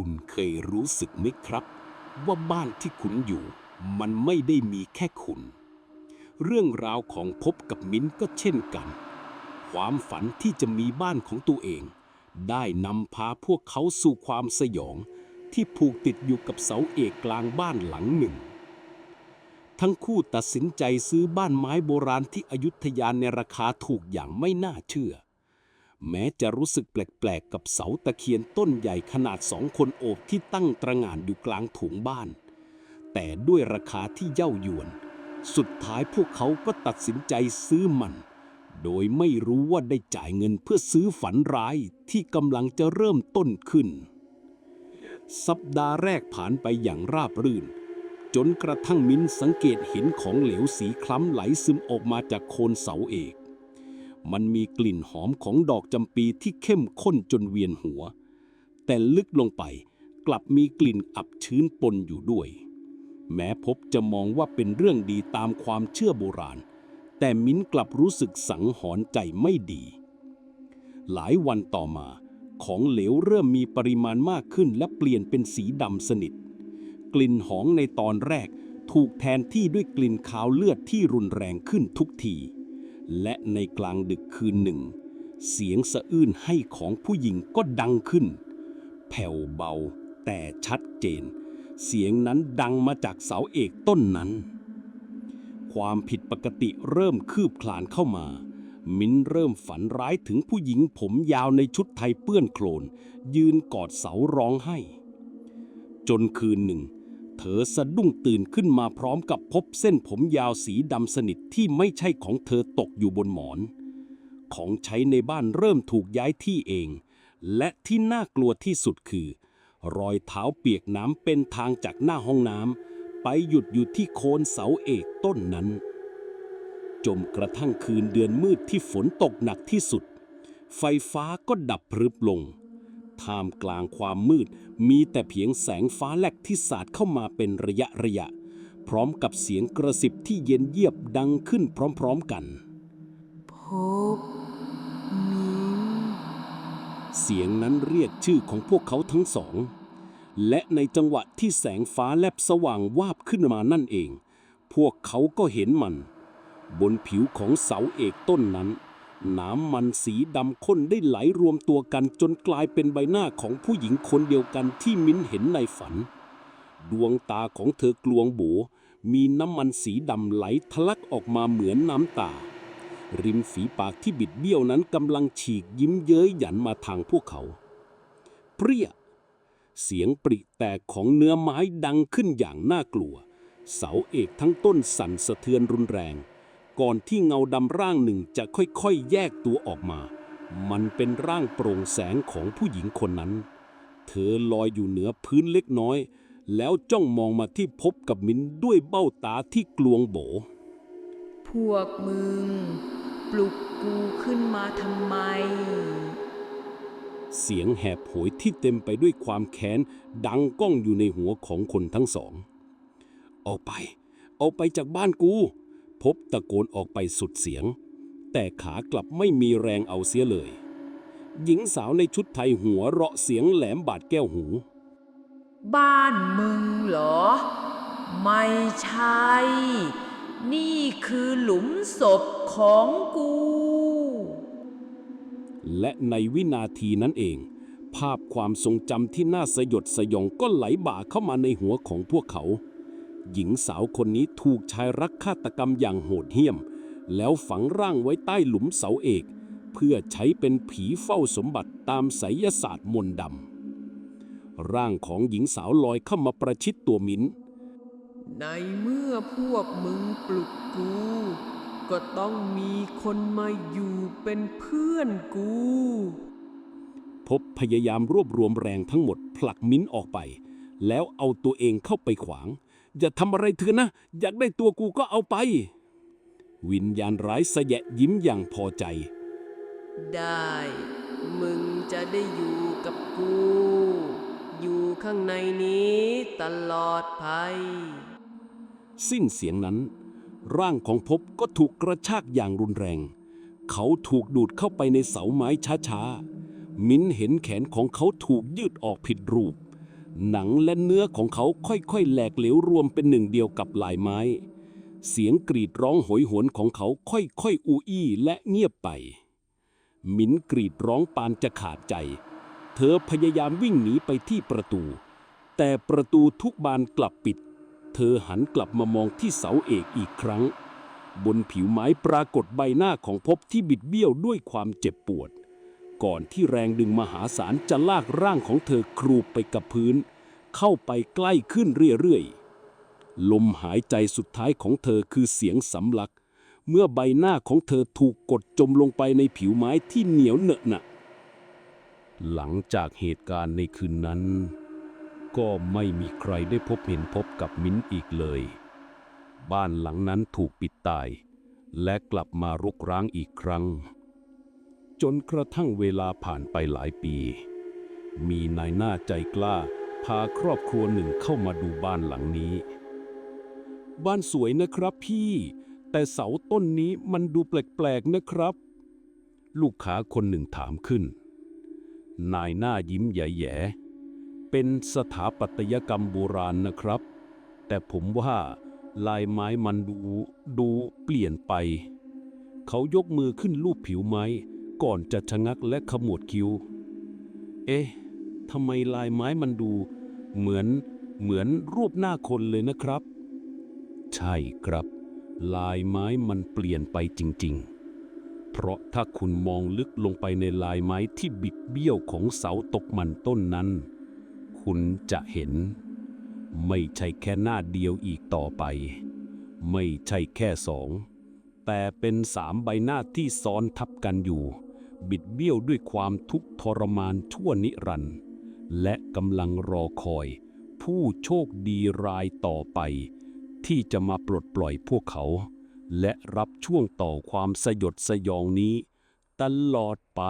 คุณเคยรู้สึกไหมครับ ว่าบ้านที่คุณอยู่ มันไม่ได้มีแค่คุณ เรื่องราวของพบกับมิ้นก็เช่นกัน ความฝันที่จะมีบ้านของตัวเอง ได้นำพาพวกเขาสู่ความสยอง ที่ผูกติดอยู่กับเสาเอกกลางบ้านหลังหนึ่ง ทั้งคู่ตัดสินใจซื้อบ้านไม้โบราณที่อยุธยาในราคาถูกอย่างไม่น่าเชื่อ แม้จะรู้สึกแปลกๆ กับเสาตะเคียนต้นใหญ่ขนาดสองคนโอบที่ตั้งตระหง่านอยู่กลางถุงบ้าน แต่ด้วยราคาที่เย่ายวน สุดท้ายพวกเขาก็ตัดสินใจซื้อมัน โดยไม่รู้ว่าได้จ่ายเงินเพื่อซื้อฝันร้ายที่กำลังจะเริ่มต้นขึ้น สัปดาห์แรกผ่านไปอย่างราบรื่น จนกระทั่งมิ้นสังเกตเห็นของเหลวสีคล้ำไหลซึมออกมาจากโคนเสาเอก มันมีกลิ่นหอมของดอกจำปีที่เข้มข้นจนเวียนหัว แต่ลึกลงไปกลับมีกลิ่นอับชื้นปนอยู่ด้วย แม้พบจะมองว่าเป็นเรื่องดีตามความเชื่อโบราณ แต่มิ้นกลับรู้สึกสังหรณ์ใจไม่ดี หลายวันต่อมาของเหลวเริ่มมีปริมาณมากขึ้นและเปลี่ยนเป็นสีดำสนิท กลิ่นหอมในตอนแรกถูกแทนที่ด้วยกลิ่นขาวเลือดที่รุนแรงขึ้นทุกที และในกลางดึกคืนหนึ่ง เสียงสะอื้นให้ของผู้หญิงก็ดังขึ้น แผ่วเบาแต่ชัดเจน เสียงนั้นดังมาจากเสาเอกต้นนั้น ความผิดปกติเริ่มคืบคลานเข้ามา มิ้นเริ่มฝันร้ายถึงผู้หญิงผมยาวในชุดไทยเปื้อนโคลน ยืนกอดเสาร้องไห้ จนคืนหนึ่ง เธอสะดุ้งตื่นขึ้นมาพร้อมกับพบเส้นผมยาวสีดำสนิทที่ไม่ใช่ของเธอตกอยู่บนหมอน ของใช้ในบ้านเริ่มถูกย้ายที่เอง และที่น่ากลัวที่สุดคือ รอยเท้าเปียกน้ำเป็นทางจากหน้าห้องน้ำไปหยุดอยู่ที่โคนเสาเอกต้นนั้น จมกระทั่งคืนเดือนมืดที่ฝนตกหนักที่สุด ไฟฟ้าก็ดับพรึบลง ท่ามกลางความมืด มีแต่เพียงแสงฟ้าแลบที่สาดเข้ามาเป็นระยะระยะ พร้อมกับเสียงกระสิบที่เย็นเยียบดังขึ้นพร้อมๆกัน พบมิ้นเสียงนั้นเรียกชื่อของพวกเขาทั้งสอง และในจังหวะที่แสงฟ้าแลบสว่างวาบขึ้นมานั่นเอง พวกเขาก็เห็นมัน บนผิวของเสาเอกต้นนั้น น้ำมันสีดำข้นได้ไหลรวมตัวกันจนกลายเป็นใบหน้าของผู้หญิงคนเดียวกันที่มิ้นเห็นในฝัน ดวงตาของเธอกลวงโบ มีน้ำมันสีดำไหลทะลักออกมาเหมือนน้ำตา ริมฝีปากที่บิดเบี้ยวนั้นกำลังฉีกยิ้มเย้ยหยันมาทางพวกเขา เปรี้ย เสียงปริแตกของเนื้อไม้ดังขึ้นอย่างน่ากลัว เสาเอกทั้งต้นสั่นสะเทือนรุนแรง ก่อนที่เงาดำร่างหนึ่งจะค่อยๆ แยกตัวออกมา มันเป็นร่างโปร่งแสงของผู้หญิงคนนั้น เธอลอยอยู่เหนือพื้นเล็กน้อย แล้วจ้องมองมาที่พบกับมินด้วยเบ้าตาที่กลวงโบ พวกมึง ปลุกกูขึ้นมาทำไม เสียงแหบโหยที่เต็มไปด้วยความแค้น ดังก้องอยู่ในหัวของคนทั้งสอง ออกไป ออกไปจากบ้านกู พบตะโกนออกไปสุดเสียง แต่ขากลับไม่มีแรงเอาเสียเลย หญิงสาวในชุดไทยหัวเราะเสียงแหลมบาดแก้วหู บ้านมึงเหรอ ไม่ใช่ นี่คือหลุมศพของกู และในวินาทีนั้นเอง ภาพความทรงจำที่น่าสยดสยองก็ไหลบ่าเข้ามาในหัวของพวกเขา หญิงสาวคนนี้ถูกชายรักฆาตกรรมอย่างโหดเหี้ยม แล้วฝังร่างไว้ใต้หลุมเสาเอก เพื่อใช้เป็นผีเฝ้าสมบัติตามไสยศาสตร์มนต์ดำร่างของหญิงสาวลอยเข้ามาประชิดตัวมิ้นในเมื่อพวกมึงปลุกกู ก็ต้องมีคนมาอยู่เป็นเพื่อนกู พบพยายามรวบรวมแรงทั้งหมดผลักมิ้นออกไป แล้วเอาตัวเองเข้าไปขวาง อย่าทำอะไรเธอนะ อยากได้ตัวกูก็เอาไป วิญญาณร้ายสะแยะยิ้มอย่างพอใจ ได้ มึงจะได้อยู่กับกู อยู่ข้างในนี้ตลอดไป สิ้นเสียงนั้น ร่างของพบก็ถูกกระชากอย่างรุนแรง เขาถูกดูดเข้าไปในเสาไม้ช้าๆ มิ้นเห็นแขนของเขาถูกยืดออกผิดรูป หนังและเนื้อของเขาค่อยๆ แหลกเหลวรวมเป็นหนึ่งเดียวกับลายไม้ เสียงกรีดร้องโหยหวนของเขาค่อยๆ อูอี้และเงียบไป มินกรีดร้องปานจะขาดใจ เธอพยายามวิ่งหนีไปที่ประตู แต่ประตูทุกบานกลับปิด เธอหันกลับมามองที่เสาเอกอีกครั้ง บนผิวไม้ปรากฏใบหน้าของพบที่บิดเบี้ยวด้วยความเจ็บปวด ก่อนที่แรงดึงมหาศาลจะลากร่างของเธอครูปไปกับพื้น เข้าไปใกล้ขึ้นเรื่อยๆ ลมหายใจสุดท้ายของเธอคือเสียงสำลัก เมื่อใบหน้าของเธอถูกกดจมลงไปในผิวไม้ที่เหนียวเหนอะหนะหลังจากเหตุการณ์ในคืนนั้น ก็ไม่มีใครได้พบเห็นพบกับมิ้นอีกเลย บ้านหลังนั้นถูกปิดตาย และกลับมารกร้างอีกครั้ง จนกระทั่งเวลาผ่านไปหลายปี มีนายหน้าใจกล้า พาครอบครัวหนึ่งเข้ามาดูบ้านหลังนี้ บ้านสวยนะครับพี่ แต่เสาต้นนี้มันดูแปลกๆนะครับ ลูกค้าคนหนึ่งถามขึ้น นายหน้ายิ้มแย่ๆเป็นสถาปัตยกรรมโบราณนะครับ แต่ผมว่าลายไม้มันดูดูเปลี่ยนไป เขายกมือขึ้นลูบผิวไม้ ก่อนจะชะงักและขมวดคิ้ว เอ๊ะทำไมลายไม้มันดู เหมือนเหมือนรูปหน้าคนเลยนะครับ ใช่ครับ ลายไม้มันเปลี่ยนไปจริง ๆ เพราะถ้าคุณมองลึกลงไปในลายไม้ที่บิดเบี้ยวของเสาตกมันต้นนั้น คุณจะเห็น ไม่ใช่แค่หน้าเดียวอีกต่อไป ไม่ใช่แค่สองแต่เป็นสามใบหน้าที่ซ้อนทับกันอยู่ บิดเบี้ยวด้วยความทุกข์ทรมานชั่วนิรันดร์และกำลังรอคอย ผู้โชคดีรายต่อไป ที่จะมาปลดปล่อยพวกเขา และรับช่วงต่อความสยดสยองนี้ ตลอดไป